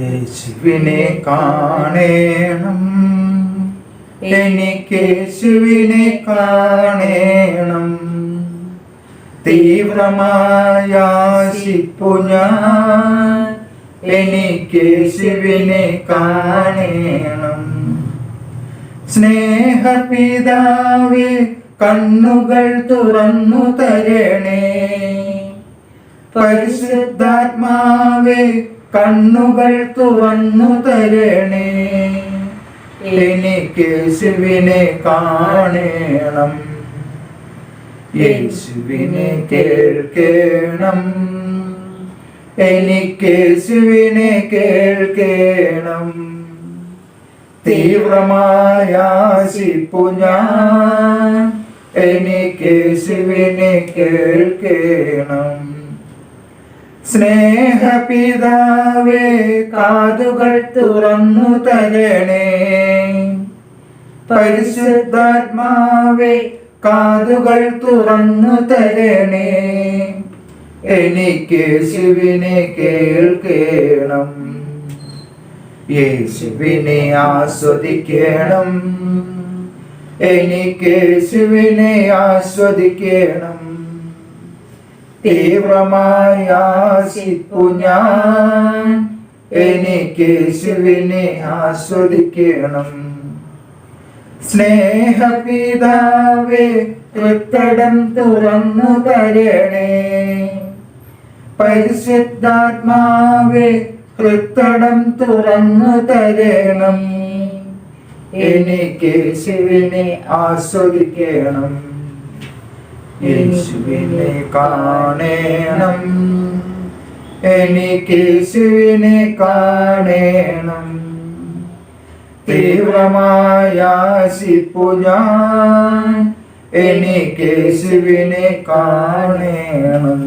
യേശുവിനെ കാണേണം. എനിക്ക് യേശുവിനെ കാണേണം തീവ്രമായാശിപ്പു ഞാൻ എനിക്ക് യേശുവിനെ കാണേണം. സ്നേഹപിതാവേ കണ്ണുകൾ തുറന്നു തരണേ. പരിശുദ്ധാത്മാവേ കണ്ണുകൾ തുറന്നു തരണേ. എനിക്ക് യേശുവിനെ കാണണം. യേശുവിനെ കേൾക്കണം. എനിക്ക് യേശുവിനെ കേൾക്കണം. തീവ്രമായ ശിപ്പു ഞാൻ. എനിക്ക് യേശുവിനെ കേൾക്കണം. സ്നേഹപിതാവേ കാതുകൾ തുറന്നു തരണേ. പരിശുദ്ധാത്മാവേ കാതുകൾ തുറന്നു തരണേ. എനിക്ക് ശിവിനെ കേൾക്കണം. യേശുവിനെ ആസ്വദിക്കണം. എനിക്ക് ശിവിനെ ആസ്വദിക്കണം. തീവ്രമായ ആശിപ്പു ഞാൻ. എനിക്ക് ശിവനെ ആസ്വദിക്കണം. സ്നേഹപിതാവേ കൃത്തടം തുറന്നു തരണേ. പരിശുദ്ധാത്മാവേ കൃത്തടം തുറന്നു തരണം. എനിക്ക് ശിവനെ ആസ്വദിക്കണം. യേശുവിനെ കാണേണം. എനിക്ക് യേശുവിനെ കാണേണം. തീവ്രമായ ശിപ്പു ഞാൻ എനിക്ക് യേശുവിനെ കാണേണം.